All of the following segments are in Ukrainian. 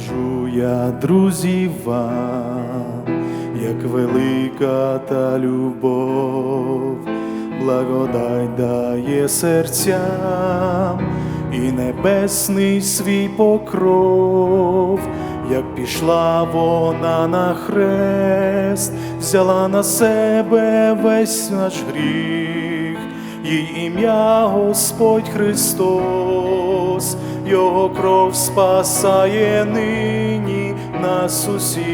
Розкажу я, друзі, вам, як велика та любов, благодать дає серцям і небесний свій покров, як пішла вона на хрест, взяла на себе весь наш гріх, їй ім'я Господь Христос, Його кров спасає нині нас усіх.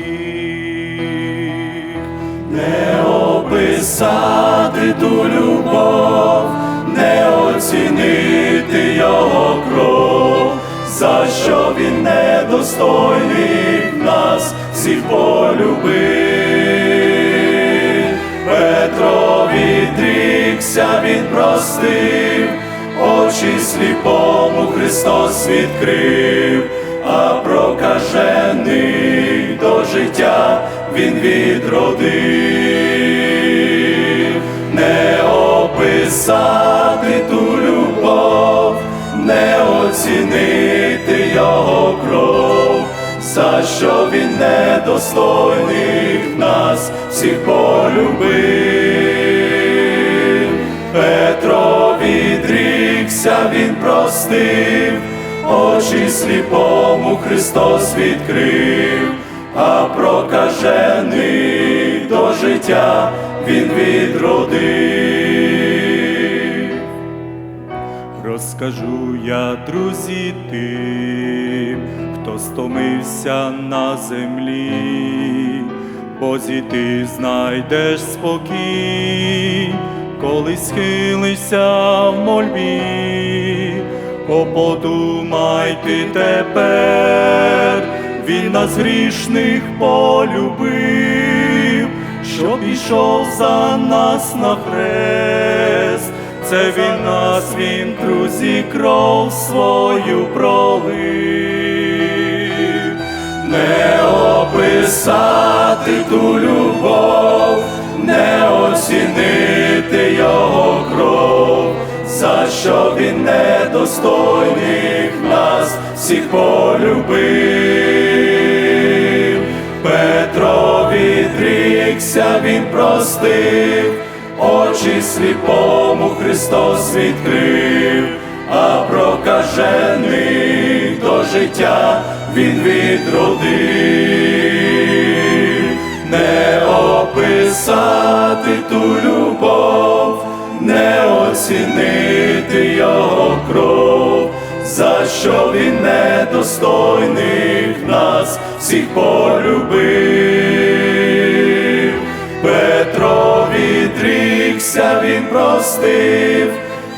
Не описати ту любов, не оцінити його кров, за що він недостойний нас всіх полюбив. Петро відрікся, він простив, очі сліпому Христос відкрив, а прокажений до життя він відродив, не описати ту любов, не оцінити його кров, за що він недостойних нас всіх полюбив. Петро відрікся, він простив, очі сліпому Христос відкрив, а прокажений до життя він відродив. Розкажу я, друзі, тим, хто стомився на землі, бо зійти знайдеш спокій, коли схилишся в мольбі, о, подумай ти тепер, він нас грішних полюбив, що пішов за нас на хрест. Це він нас, він, друзі, кров свою пролив, не описати ту любов, не оцінити його кров, за що він недостойних нас всіх полюбив. Петро відрікся, він простив, очі сліпому Христос відкрив, а прокажений до життя він відродив, описати ту любов, не оцінити його кров, за що він недостойних нас всіх полюбив. Петро відрікся, він простив,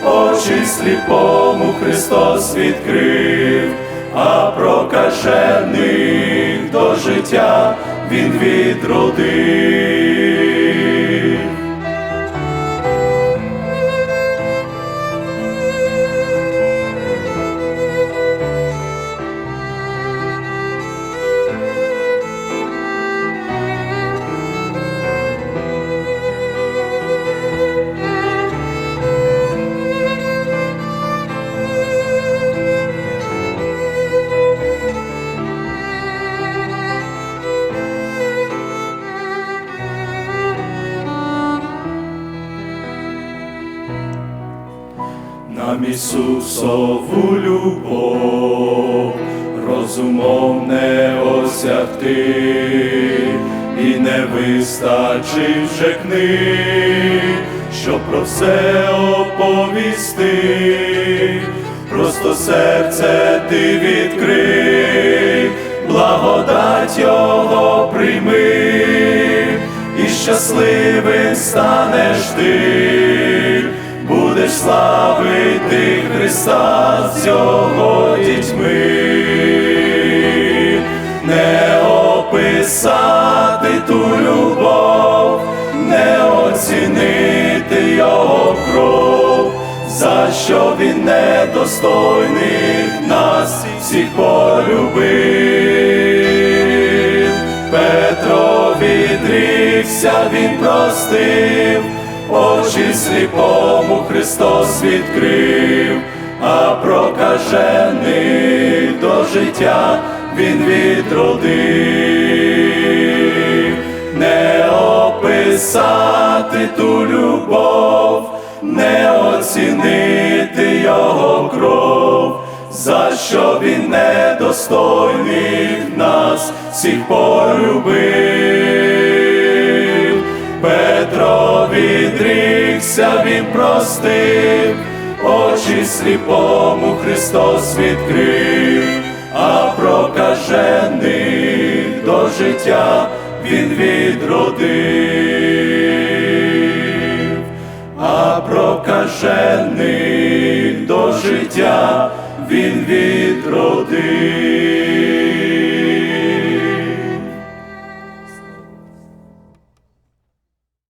очі сліпому Христос відкрив, а прокажених до життя він відродив. Нам Ісусову любов розумом не осягти, і не вистачить вже книг, щоб про все оповісти, просто серце ти відкрий, благодать Його прийми, і щасливим станеш ти будеш славити Христа з його дітьми, не описати ту любов, не оцінити його кров, за що він недостойних нас всіх полюбив. Петро відрікся, він простив очі сліпому Христос відкрив, а прокажений до життя він відродив, не описати ту любов, не оцінити його кров, за що він недостойних нас всіх полюбив. Відрікся, він простив, очі сліпому Христос відкрив, а прокажених до життя він відродив, а прокажених до життя він відродив.